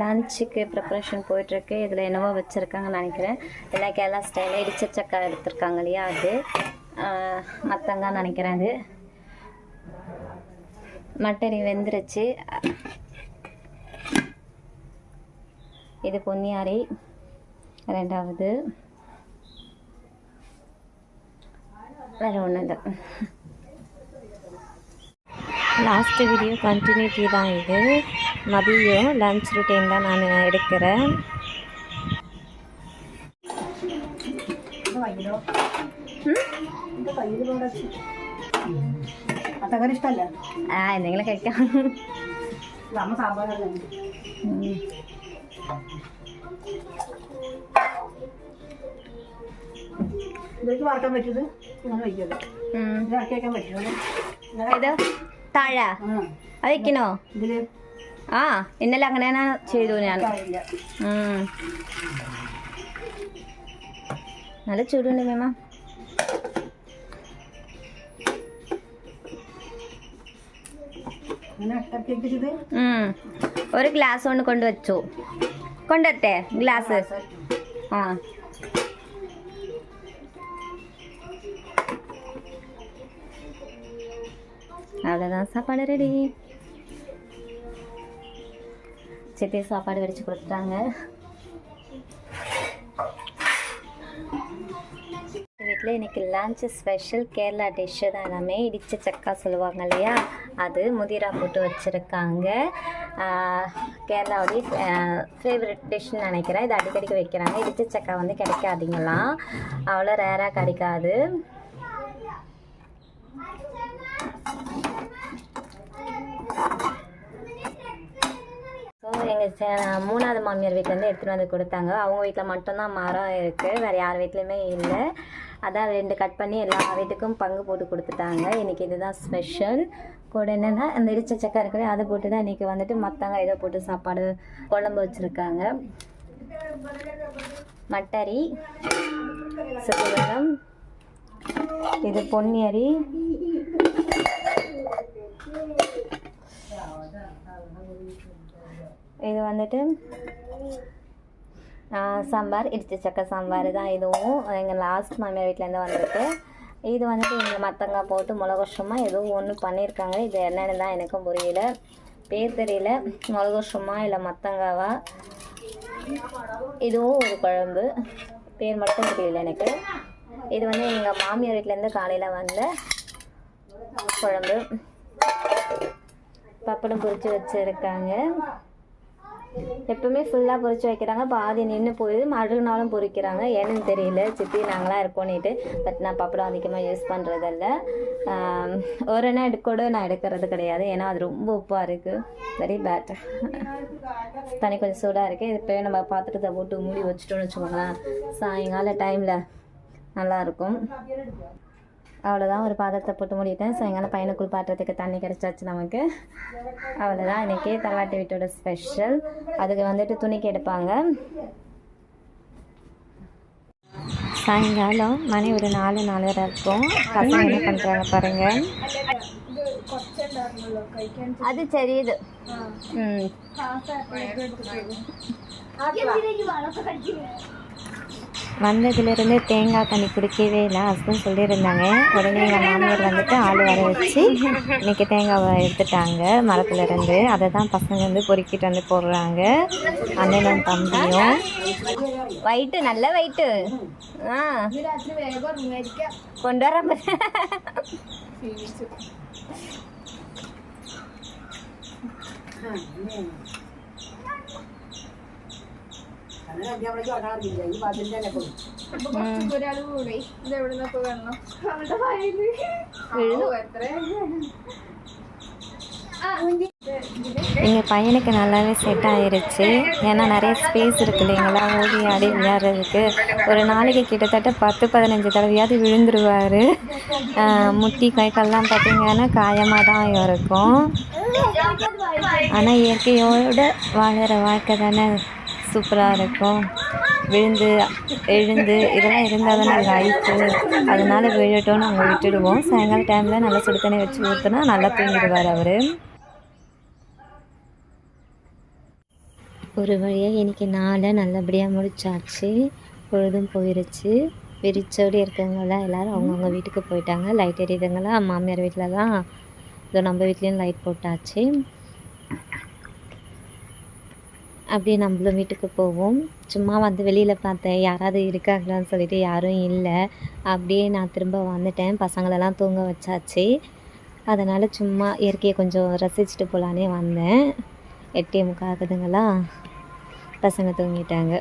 லன்ச்சுக்கு preparation போயிட்டுருக்கு. இதில் என்னவோ வச்சுருக்காங்கன்னு நினைக்கிறேன். எல்லா கேரளா ஸ்டைலில் இடிச்ச சக்கா எடுத்திருக்காங்க இல்லையா அது? மத்தங்கான்னு நினைக்கிறேன் அது. மட்டரி வெந்துருச்சு. இது பொன்னியாரி. ரெண்டாவது. வேறு ஒன்றும் இல்லை. லாஸ்ட்டு வீடியோ கண்டினியூட்டி தான் இது. மதியம் லன்ச் ரொட்டீன் தான் நான் எடுக்கிறேன் അത്തക്കറി ഇഷ്ടമല്ല ആ എന്തെങ്കിലും കഴിക്കാം അമ്മ സാമ്പാറല്ലേ ഉം. ഇതിലേക്ക് വറക്കാൻ പറ്റത് ഇങ്ങനെ വയ്ക്കത് ഉം. ഇത് ഇറക്കി വയ്ക്കാൻ പറ്റുമോ ഇത് താഴ ആ അത് വെക്കണോ ഇതില് ആ ഇന്നലെ അങ്ങനെ തന്നെ ചെയ്തു ഞാൻ അറിയില്ല ഉം. നല്ല ചൂടുണ്ട് മേമ ഇങ്ങനെ ഇറക്കി വെച്ചത് ഉം. ഒരു ഗ്ലാസ് കൊണ്ട് കൊണ്ടുവച്ചു കൊണ്ടുവരട്ടെ ഗ്ലാസ് ആ அவ்வளோதான் சாப்பாடு ரெடி சித்தி சாப்பாடு வடிச்சு கொடுத்துட்டாங்க. வீட்டில் இன்றைக்கி லஞ்ச் ஸ்பெஷல் கேரளா டிஷ்ஷு தான் எல்லாமே. இடிச்ச சக்கா சொல்லுவாங்க இல்லையா? அது முதிரா போட்டு வச்சுருக்காங்க. கேரளாவுடைய ஃபேவரட் டிஷ்னு நினைக்கிறேன். இது அடிக்கடிக்கு வைக்கிறாங்க. இடிச்ச சக்கா வந்து கிடைக்காதீங்களாம். அவ்வளோ ரேராக கிடைக்காது ஸோ எங்கள் மூணாவது மாமியார் வீட்டிலேருந்து எடுத்துகிட்டு வந்து கொடுத்தாங்க. அவங்க வீட்டில் மட்டும்தான் மரம் இருக்குது வேறு யார் வீட்லேயுமே இல்லை. அதான் ரெண்டு கட் பண்ணி எல்லா வீட்டுக்கும் பங்கு போட்டு கொடுத்துட்டாங்க. இன்றைக்கி இதுதான் ஸ்பெஷல் கூட என்னென்னா அந்த இடிச்ச சக்கை இருக்கிற அதை போட்டு தான் இன்றைக்கி வந்துட்டு மற்றவங்க இதை போட்டு சாப்பாடு குழம்பு வச்சுருக்காங்க. மட்டரி சுத்தம் இது பொன்னியரி இது வந்துட்டு சாம்பார் இடிச்ச சக்கை சாம்பார் தான் இதுவும். எங்கள் லாஸ்ட் மாமியார் வீட்டிலேருந்து வந்திருக்கு இது வந்துட்டு இங்கே மத்தங்காய் போட்டு மிளகுஷமா எதுவும் ஒன்று பண்ணியிருக்காங்க இது என்னென்னு தான் எனக்கும் புரியல. பேர் தெரியல. மிளகுஷமா இல்லை மத்தங்காவா? இதுவும் ஒரு குழம்பு. பேர் மட்டும் தெரியல எனக்கு. இது வந்து எங்கள் மாமியார் வீட்டிலேருந்து காலையில் வந்த குழம்பு. பப்படம் பொரிச்சு வச்சுருக்காங்க. எப்பவுமே ஃபுல்லாக பொறிச்சு வைக்கிறாங்க. பாதி நின்று போயிடுது. மறுநாளும் பொரிக்கிறாங்க. ஏன்னு தெரியல. சித்தி நாங்களாம் இருக்கோன்னுட்டு பட் நான் பப்படம் அதிகமாக யூஸ் பண்ணுறதில்ல ஒரு நாள் எடுக்கூட நான் எடுக்கிறது கிடையாது. ஏன்னா அது ரொம்ப உப்பாக இருக்குது வெரி பேட் தண்ணி கொஞ்சம் சூடாக இருக்குது இது நம்ம பாத்திரத்தை போட்டு மூடி வச்சுட்டோம்னு வச்சுக்கோங்களேன். சாயங்கால டைமில் நல்லாயிருக்கும் அவ்வளோதான் ஒரு பாத்திரத்தை போட்டு மூடிட்டேன். சாயங்காலம் பையனை குளிப்பாட்டுறதுக்கு தண்ணி கிடச்சாச்சு நமக்கு. அவ்வளோதான் இன்றைக்கி தலவாட்டி வீட்டோட ஸ்பெஷல் அதுக்கு வந்துட்டு துணிக்கு எடுப்பாங்க சாயங்காலம் மணி ஒரு நாலு நாலரை இருக்கும். பசங்க என்ன பண்ணுறாங்க பாருங்க. அது தெரியுது. ம். வந்ததுலேருந்து தேங்காய் தண்ணி குடிக்கவே இல்லை. ஹஸ்பண்ட் சொல்லியிருந்தாங்க. உடனே எங்கள் மாமியார் வந்துட்டு ஆள் வர வச்சு இன்னைக்கு தேங்காவை எடுத்துட்டாங்க மரத்துலேருந்து. அதை தான் பசங்க வந்து பொறுக்கிட்டு வந்து போடுறாங்க. அண்ணனும் தம்பியும். வயிட்டு நல்ல வயிட்டு ஆ. கொண்டு வர അങ്ങനെ അധ്യാപനയ്ക്ക് വരാറില്ല ഈ പാട്ടിൻ്റെ തന്നെ പോയി எங்கள் பையனுக்கு நல்லாவே செட் ஆயிருச்சு ஏன்னா நிறைய ஸ்பேஸ் இருக்கு இல்லைங்களா ஓடி ஆடி விளையாடுறதுக்கு ஒரு நாளைக்கு கிட்டத்தட்ட பத்து பதினஞ்சு தடவையாவது விழுந்துருவார் முட்டி கை கால்லாம் பார்த்தீங்கன்னா காயமாக தான் இருக்கும் ஆனால் இயற்கையோடு வாழற வாழ்க்கை தானே சூப்பராக இருக்கும். விழுந்து எழுந்து இதெல்லாம் இருந்தால் தானே லைஃபு அதனால விழட்டோன்னு நாங்கள் விட்டுடுவோம். சாயங்காலம் டைமில் நல்லா சுடு தண்ணி வச்சு ஊற்றுனா நல்லா தூங்கிடுவார் அவர். ஒரு வழியாக இன்றைக்கி நாளை நல்லபடியாக முடிச்சாச்சு. பொழுதும் போயிருச்சு. விரிச்சோடி இருக்கவங்களாம் எல்லோரும் அவங்கவுங்க வீட்டுக்கு போயிட்டாங்க. லைட் எரியுதுங்களா? மாமியார் வீட்டில் தான் இதோ நம்ம வீட்லேயும் லைட் போட்டாச்சு. அப்படியே நம்மளும் வீட்டுக்கு போவோம். சும்மா வந்து வெளியில் பார்த்தேன். யாராவது இருக்காங்களான்னு சொல்லிட்டு யாரும் இல்லை. அப்படியே நான் திரும்ப வந்துட்டேன். பசங்களெல்லாம் தூங்க வச்சாச்சு. அதனால் சும்மா இயற்கையை கொஞ்சம் ரசிச்சுட்டு போகலான்னே வந்தேன். எட்டே முக்காகுதுங்களா பசங்க தூங்கிட்டாங்க.